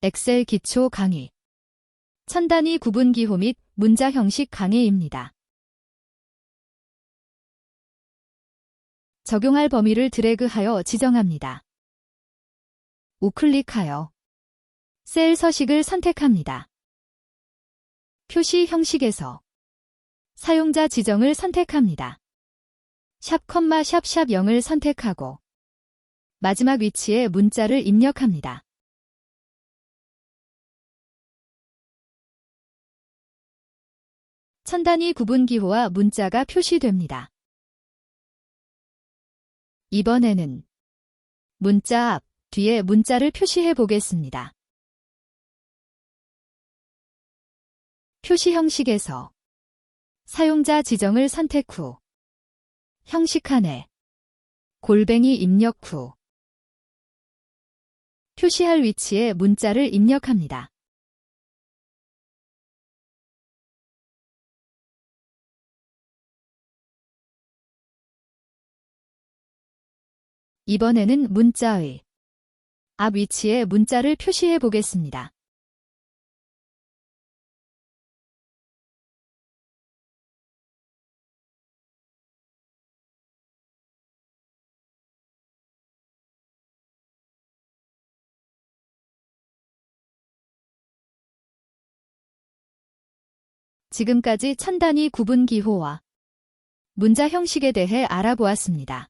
엑셀 기초 강의. 천단위 구분 기호 및 문자 형식 강의입니다. 적용할 범위를 드래그하여 지정합니다. 우클릭하여 셀 서식을 선택합니다. 표시 형식에서 사용자 지정을 선택합니다. 샵 컴마 샵샵 0을 선택하고 마지막 위치에 문자를 입력합니다. 천단위 구분 기호와 문자가 표시됩니다. 이번에는 문자 앞 뒤에 문자를 표시해 보겠습니다. 표시 형식에서 사용자 지정을 선택 후 형식 칸에 골뱅이 입력 후 표시할 위치에 문자를 입력합니다. 이번에는 문자의 앞 위치에 문자를 표시해 보겠습니다. 지금까지 천단위 구분 기호와 문자 형식에 대해 알아보았습니다.